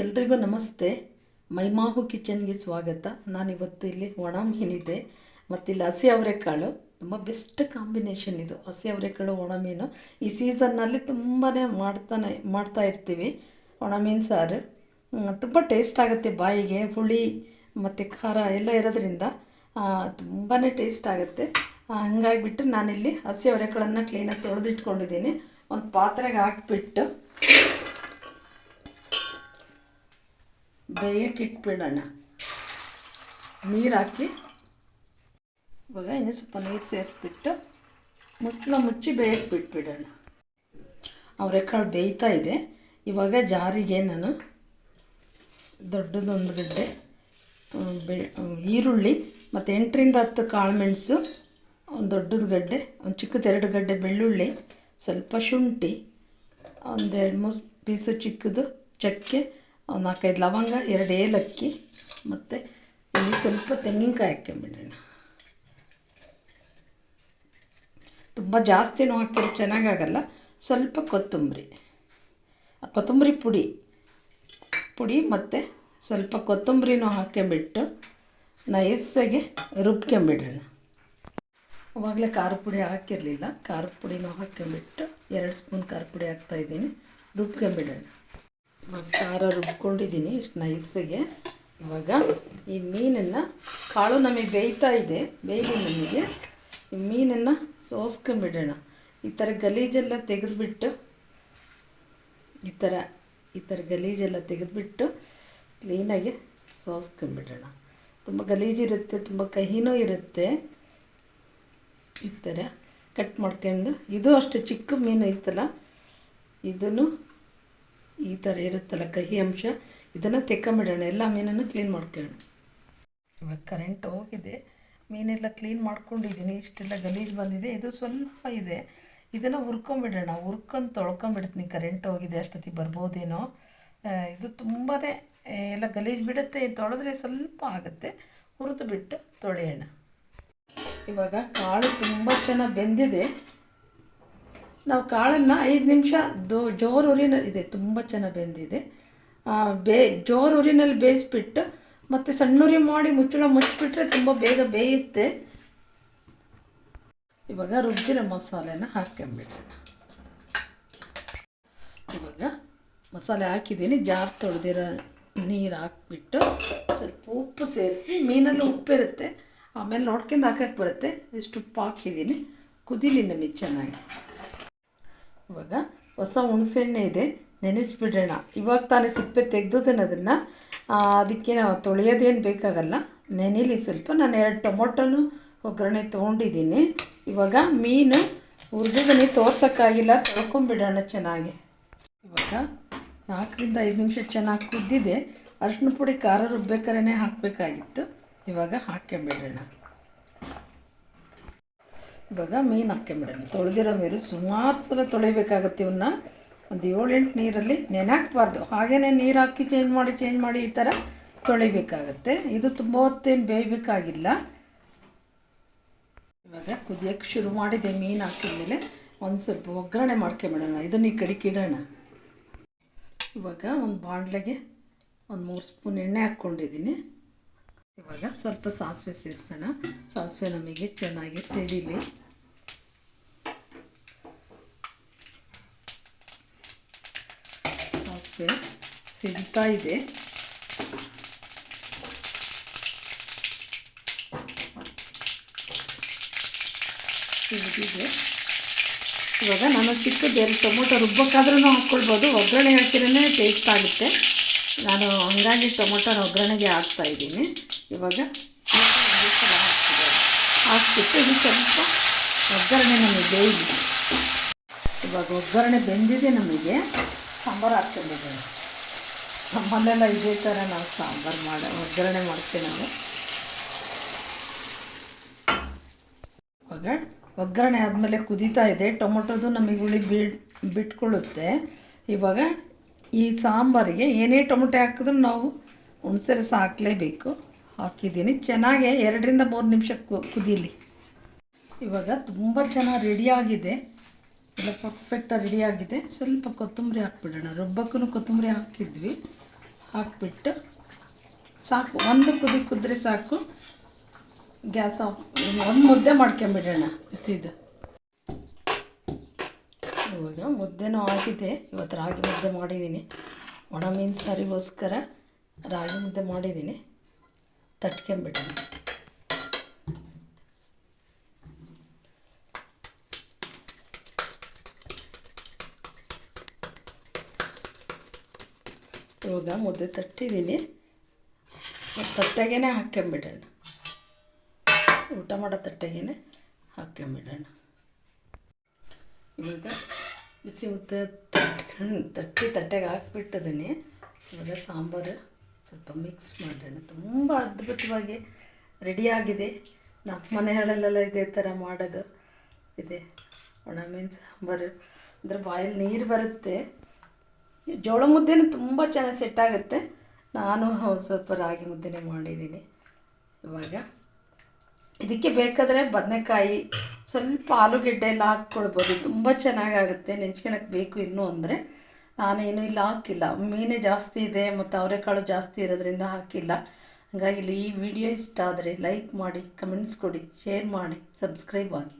ಎಲ್ರಿಗೂ ನಮಸ್ತೆ. ಮೈಮಾಹು ಕಿಚನ್ಗೆ ಸ್ವಾಗತ. ನಾನಿವತ್ತು ಇಲ್ಲಿ ಒಣ ಮೀನಿದೆ ಮತ್ತು ಇಲ್ಲಿ ಹಸಿ ಅವರೆಕಾಳು. ತುಂಬ ಬೆಸ್ಟ್ ಕಾಂಬಿನೇಷನ್ ಇದು. ಹಸಿ ಅವರೆಕಾಳು ಒಣ ಮೀನು ಈ ಸೀಸನ್ನಲ್ಲಿ ತುಂಬಾ ಮಾಡ್ತಾನೆ, ಮಾಡ್ತಾ ಇರ್ತೀವಿ. ಒಣ ಮೀನು ಸಾರು ತುಂಬ ಟೇಸ್ಟ್ ಆಗುತ್ತೆ ಬಾಯಿಗೆ. ಹುಳಿ ಮತ್ತು ಖಾರ ಎಲ್ಲ ಇರೋದ್ರಿಂದ ತುಂಬಾ ಟೇಸ್ಟ್ ಆಗುತ್ತೆ. ಹಂಗಾಗಿಬಿಟ್ಟು ನಾನಿಲ್ಲಿ ಹಸಿ ಅವರೆಕಾಳನ್ನು ಕ್ಲೀನಾಗಿ ತೊಳೆದಿಟ್ಕೊಂಡಿದ್ದೀನಿ. ಒಂದು ಪಾತ್ರೆಗೆ ಹಾಕ್ಬಿಟ್ಟು ಬೇಯಕ್ಕೆ ಇಟ್ಬಿಡೋಣ ನೀರು ಹಾಕಿ ಇವಾಗ ಇನ್ನು ಸ್ವಲ್ಪ ನೀರು ಸೇರಿಸ್ಬಿಟ್ಟು ಮುಚ್ಚಳ ಮುಚ್ಚಿ ಬೇಯಕ್ಕೆ ಬಿಟ್ಬಿಡೋಣ ಅವರೆಕಾಳು ಬೇಯ್ತಾ ಇದೆ. ಇವಾಗ ಜಾರಿಗೆ ನಾನು ದೊಡ್ಡದೊಂದು ಗಡ್ಡೆ ಬೆ ಈರುಳ್ಳಿ ಮತ್ತು ಎಂಟರಿಂದ ಹತ್ತು ಕಾಳು ಮೆಣಸು, ಒಂದು ದೊಡ್ಡದು ಗಡ್ಡೆ, ಒಂದು ಚಿಕ್ಕದ ಎರಡು ಗಡ್ಡೆ ಬೆಳ್ಳುಳ್ಳಿ, ಸ್ವಲ್ಪ ಶುಂಠಿ, ಒಂದೆರಡು ಮೂರು ಪೀಸು ಚಿಕ್ಕದು ಚಕ್ಕೆ ನಾಲ್ಕೈದು ಲವಂಗ, ಎರಡು ಏಲಕ್ಕಿ ಮತ್ತು ಇಲ್ಲಿ ಸ್ವಲ್ಪ ತೆಂಗಿನಕಾಯಿ ಹಾಕ್ಕೊಂಬಿಡೋಣ. ತುಂಬ ಜಾಸ್ತಿನೂ ಹಾಕಿದ್ರೆ ಚೆನ್ನಾಗಾಗಲ್ಲ, ಸ್ವಲ್ಪ ಕೊತ್ತಂಬರಿ. ಕೊತ್ತಂಬರಿ ಪುಡಿ ಪುಡಿ ಮತ್ತು ಸ್ವಲ್ಪ ಕೊತ್ತಂಬರಿನೂ ಹಾಕ್ಕೊಂಬಿಟ್ಟು ನೈಸಾಗಿ ರುಬ್ಕೊಂಬಿಡೋಣ. ಅವಾಗಲೇ ಖಾರ ಪುಡಿ ಹಾಕಿರಲಿಲ್ಲ, ಖಾರ ಪುಡಿನೂ ಹಾಕ್ಕೊಂಬಿಟ್ಟು ಎರಡು ಸ್ಪೂನ್ ಖಾರ ಪುಡಿ ಹಾಕ್ತಾಯಿದ್ದೀನಿ ರುಬ್ಕೊಂಬಿಡೋಣ. ಖಾರ ರುಬ್ಕೊಂಡಿದ್ದೀನಿ, ಇಷ್ಟು ನೈಸಿಗೆ ಇವಾಗ ಈ ಮೀನನ್ನು ಕಾಳು ನಮಗೆ ಬೇಯ್ತಾ ಇದೆ, ಬೇಯಲಿ ನಮಗೆ. ಈ ಮೀನನ್ನು ಸೋಸ್ಕೊಂಬಿಡೋಣ. ಈ ಥರ ಗಲೀಜೆಲ್ಲ ತೆಗೆದುಬಿಟ್ಟು, ಈ ಥರ ಈ ಥರ ಗಲೀಜೆಲ್ಲ ತೆಗೆದುಬಿಟ್ಟು ಕ್ಲೀನಾಗಿ ಸೋಸ್ಕೊಂಬಿಡೋಣ. ತುಂಬ ಗಲೀಜಿರುತ್ತೆ ತುಂಬ ಕಹಿನೂ ಇರುತ್ತೆ. ಈ ಥರ ಕಟ್ ಮಾಡ್ಕೊಂಡು, ಇದು ಅಷ್ಟು ಚಿಕ್ಕ ಮೀನು ಐತಲ್ಲ, ಇದನ್ನು ಈ ಥರ ಇರುತ್ತಲ್ಲ ಕಹಿ ಅಂಶ, ಇದನ್ನು ತೆಕ್ಕೊಂಬಿಡೋಣ. ಎಲ್ಲ ಮೀನನ್ನು ಕ್ಲೀನ್ ಮಾಡ್ಕೊಳ್ಳೋಣ. ಇವಾಗ ಕರೆಂಟ್ ಹೋಗಿದೆ. ಮೀನೆಲ್ಲ ಕ್ಲೀನ್ ಮಾಡ್ಕೊಂಡಿದ್ದೀನಿ. ಇಷ್ಟೆಲ್ಲ ಗಲೀಜು ಬಂದಿದೆ. ಇದು ಸ್ವಲ್ಪ ಇದೆ. ಇದನ್ನು ಹುರ್ಕೊಂಬಿಡೋಣ. ಹುರ್ಕೊಂಡು ತೊಳ್ಕೊಂಬಿಡ್ತೀನಿ. ಕರೆಂಟ್ ಹೋಗಿದೆ. ಅಷ್ಟೊತ್ತಿಗೆ ಬರ್ಬೋದೇನೋ. ಇದು ತುಂಬಾ ಎಲ್ಲ ಗಲೀಜು ಬಿಡುತ್ತೆ. ತೊಳೆದ್ರೆ ಸ್ವಲ್ಪ ಆಗುತ್ತೆ. ಹುರಿದು ಬಿಟ್ಟು ತೊಳೆಯೋಣ. ಇವಾಗ ಕಾಳು ತುಂಬ ಚೆನ್ನಾಗಿ ಬೆಂದಿದೆ. ನಾವು ಕಾಳನ್ನು ಐದು ನಿಮಿಷ ದೋ, ಜೋರು ಉರಿನಲ್ಲಿ ಇದೆ, ತುಂಬ ಚೆನ್ನಾಗಿ ಬೆಂದಿದೆ. ಬೇ, ಜೋರು ಉರಿನಲ್ಲಿ ಬೇಯಿಸ್ಬಿಟ್ಟು, ಮತ್ತು ಸಣ್ಣುರಿ ಮಾಡಿ ಮುಚ್ಚಳ ಮುಚ್ಚಿಬಿಟ್ರೆ ತುಂಬ ಬೇಗ ಬೇಯುತ್ತೆ. ಇವಾಗ ರುಬ್ಬಿರೋ ಮಸಾಲೆನ ಹಾಕೊಂಬಿಡೋಣ ಇವಾಗ ಮಸಾಲೆ ಹಾಕಿದ್ದೀನಿ, ಜಾರ್ ತೊಳೆದಿರೋ ನೀರು ಹಾಕ್ಬಿಟ್ಟು ಸ್ವಲ್ಪ ಉಪ್ಪು ಸೇರಿಸಿ, ಮೀನಲ್ಲಿ ಉಪ್ಪಿರುತ್ತೆ, ಆಮೇಲೆ ನೋಡ್ಕೊಂಡು ಹಾಕಕ್ಕೆ ಬರುತ್ತೆ. ಇಷ್ಟು ಉಪ್ಪು ಹಾಕಿದ್ದೀನಿ ಕುದೀಲಿ ನಮಗೆ ಚೆನ್ನಾಗಿ ಇವಾಗ ಹೊಸ ಹುಣಸೆಣ್ಣೆ ಇದೆ, ನೆನೆಸ್ಬಿಡೋಣ. ಇವಾಗ ತಾನೇ ಸಿಪ್ಪೆ ತೆಗೆದು ಅದನ್ನು. ಅದಕ್ಕೆ ನಾವು ತೊಳೆಯೋದೇನು ಬೇಕಾಗಲ್ಲ. ನೆನೆಲಿ ಸ್ವಲ್ಪ ನಾನು ಎರಡು ಟೊಮೊಟೊನು ಒಗ್ಗರಣೆ ತೊಗೊಂಡಿದ್ದೀನಿ. ಇವಾಗ ಮೀನು ಹುರಿದಿದ್ದೀನಿ ತೋರ್ಸೋಕ್ಕಾಗಿಲ್ಲ, ತೊಳ್ಕೊಂಬಿಡೋಣ ಚೆನ್ನಾಗಿ. ಇವಾಗ ನಾಲ್ಕರಿಂದ ಐದು ನಿಮಿಷ ಚೆನ್ನಾಗಿ ಕುದ್ದಿದೆ. ಅರಶಿನ ಪುಡಿ ಖಾರ ರುಬ್ಬೇಕಾರೇ ಹಾಕಬೇಕಾಗಿತ್ತು. ಇವಾಗ ಹಾಕ್ಕೊಂಬಿಡೋಣ. ಇವಾಗ ಮೀನು ಹಾಕ್ಕೊಂಬಿಡೋಣ ತೊಳೆದಿರೋ ಮೀರು ಸುಮಾರು ಸಲ ತೊಳಿಬೇಕಾಗತ್ತೆ ಇವನ್ನ ಒಂದು ಏಳೆಂಟು ನೀರಲ್ಲಿ ನೆನೆ ಹಾಕ್ಬಾರ್ದು ಹಾಗೇ ನೀರು ಹಾಕಿ ಚೇಂಜ್ ಮಾಡಿ ಚೇಂಜ್ ಮಾಡಿ ಈ ಥರ ತೊಳಿಬೇಕಾಗತ್ತೆ. ಇದು ತುಂಬ ಹೊತ್ತೇನು ಬೇಯಬೇಕಾಗಿಲ್ಲ. ಇವಾಗ ಕುದಿಯೋಕ್ಕೆ ಶುರು ಮಾಡಿದೆ ಮೀನು ಹಾಕಿದ್ಮೇಲೆ ಒಂದು ಸ್ವಲ್ಪ ಒಗ್ಗರಣೆ ಮಾಡ್ಕೊಂಬಿಡೋಣ ಇದನ್ನು ಈ ಕಡೆ ಇಡೋಣ. ಇವಾಗ ಒಂದು ಬಾಣಲೆಗೆ ಒಂದು ಮೂರು ಸ್ಪೂನ್ ಎಣ್ಣೆ ಹಾಕ್ಕೊಂಡಿದ್ದೀನಿ ಇವಾಗ ಸ್ವಲ್ಪ ಸಾಸಿವೆ ಸೇರಿಸೋಣ. ಸಾಸಿವೆ ನಮಗೆ ಚೆನ್ನಾಗಿ ಸಿಡಿಲಿ ಸಾಸಿವೆ ಸಿಡ್ತಾ ಇದೆ. ಇವಾಗ ನಾನು ಚಿಕ್ಕದು ಎರಡು ಟೊಮೊಟೊ ರುಬ್ಬಕ್ಕಾದ್ರೂ ಹಾಕ್ಕೊಳ್ಬೋದು. ಒಗ್ಗರಣೆ ಹಾಕಿರೇ ಟೇಸ್ಟ್ ಆಗುತ್ತೆ. ನಾನು ಹಂಗಾಗಿ ಟೊಮೊಟೊನ ಒಗ್ಗರಣೆಗೆ ಹಾಕ್ತಾ ಇದ್ದೀನಿ. ಇವಾಗ ಹಾಕ್ಬಿಟ್ಟು ಇದು ಸ್ವಲ್ಪ ಒಗ್ಗರಣೆ ನಮಗೆ ಬೇಯಿದೆ ಇವಾಗ ಒಗ್ಗರಣೆ ಬೆಂದಿದೆ ನಮಗೆ. ಸಾಂಬಾರು ಹಾಕ್ಕೊಂಡಿದ್ದೇವೆ. ನಮ್ಮಲ್ಲೆಲ್ಲ ಇದೇ ಥರ ನಾವು ಸಾಂಬಾರು ಮಾಡಿ, ಒಗ್ಗರಣೆ ಮಾಡ್ತೀವಿ ನಾವು. ಇವಾಗ ಒಗ್ಗರಣೆ ಆದಮೇಲೆ ಕುದೀತಾ ಇದೆ. ಟೊಮೊಟೊದು ನಮಗೆ ಹುಳಿ ಬಿಟ್ಕೊಳ್ಳುತ್ತೆ. ಇವಾಗ ಈ ಸಾಂಬಾರಿಗೆ ಏನೇ ಟೊಮೊಟೊ ಹಾಕಿದ್ರೂ ನಾವು ಹುಣಸೆ ರಸ ಹಾಕಲೇಬೇಕು. ಹಾಕಿದ್ದೀನಿ. ಚೆನ್ನಾಗೆ ಎರಡರಿಂದ ಮೂರು ನಿಮಿಷ ಕುದಿಲಿ. ಇವಾಗ ತುಂಬ ಚೆನ್ನಾಗಿ ರೆಡಿಯಾಗಿದೆ ಎಲ್ಲ ಪರ್ಫೆಕ್ಟಾಗಿ ರೆಡಿಯಾಗಿದೆ ಸ್ವಲ್ಪ ಕೊತ್ತಂಬರಿ ಹಾಕ್ಬಿಡೋಣ. ರುಬ್ಬಕ್ಕೂ ಕೊತ್ತಂಬರಿ ಹಾಕಿದ್ವಿ. ಹಾಕಿಬಿಟ್ಟು ಸಾಕು. ಒಂದು ಕುದಿ ಕುದ್ರೆ ಸಾಕು. ಗ್ಯಾಸ್ ಆಫ್ ಒಂದು ಮುದ್ದೆ ಮಾಡ್ಕೊಂಬಿಡೋಣ ಬಿಸಿದು. ಇವಾಗ ಮುದ್ದೆನೂ ಆಗಿದೆ. ಇವತ್ತು ರಾಗಿ ಮುದ್ದೆ ಮಾಡಿದ್ದೀನಿ. ಒಣ ಮೀನು ಸಾರಿಗೋಸ್ಕರ ರಾಗಿ ಮುದ್ದೆ ಮಾಡಿದ್ದೀನಿ. ತಟ್ಕೊಂಬಿಡೋಣ ಇವಾಗ ಮುದ್ದೆ ತಟ್ಟಿದ್ದೀನಿ. ತಟ್ಟೆಗೇ ಹಾಕ್ಕೊಂಬಿಡೋಣ. ಊಟ ಮಾಡೋ ತಟ್ಟೆಗೇ ಹಾಕ್ಕೊಂಬಿಡೋಣ. ಇವಾಗ ಬಿಸಿ ಮುದ್ದೆ ತಟ್ಕೊಂಡು ತಟ್ಟಿ ತಟ್ಟೆಗೆ ಹಾಕ್ಬಿಟ್ಟಿದ್ದೀನಿ. ಇವಾಗ ಸಾಂಬಾರು. ಸ್ವಲ್ಪ ಮಿಕ್ಸ್ ಮಾಡೋಣ ತುಂಬ ಅದ್ಭುತವಾಗಿ ರೆಡಿಯಾಗಿದೆ ನಮ್ಮ ಮನೆಗಳಲ್ಲೆಲ್ಲ ಇದೇ ಥರ ಮಾಡೋದು. ಇದೆ. ಒಣ ಮೀನು, ಸಾಂಬಾರು. ಅಂದರೆ ಬಾಯಲ್ಲಿ ನೀರು ಬರುತ್ತೆ. ಜೋಳ ಮುದ್ದೆನೂ ತುಂಬ ಚೆನ್ನಾಗಿ ಸೆಟ್ ಆಗುತ್ತೆ. ನಾನು ಸ್ವಲ್ಪ ರಾಗಿ ಮುದ್ದೆನೇ ಮಾಡಿದ್ದೀನಿ ಇವಾಗ. ಇದಕ್ಕೆ ಬೇಕಾದರೆ ಬದನೆಕಾಯಿ, ಸ್ವಲ್ಪ ಆಲೂಗೆಡ್ಡೆ ಎಲ್ಲ ಹಾಕ್ಕೊಳ್ಬೋದು ತುಂಬ ಚೆನ್ನಾಗಾಗುತ್ತೆ ನೆಂಚ್ಕೊಳಕ್ಕೆ ಬೇಕು ಇನ್ನೂ ಅಂದರೆ. ನಾನೇನು ಇಲ್ಲ, ಹಾಕಿಲ್ಲ. ಮೀನೇ ಜಾಸ್ತಿ ಇದೆ, ಮತ್ತು ಅವರೆಕಾಳು ಜಾಸ್ತಿ ಇರೋದ್ರಿಂದ ಹಾಕಿಲ್ಲ. ಹಾಗಾಗಿ ಇಲ್ಲಿ ಈ ವಿಡಿಯೋ ಇಷ್ಟ ಆದರೆ ಲೈಕ್ ಮಾಡಿ, ಕಮೆಂಟ್ಸ್ ಕೊಡಿ, ಶೇರ್ ಮಾಡಿ, ಸಬ್ಸ್ಕ್ರೈಬ್ ಆಗಿ.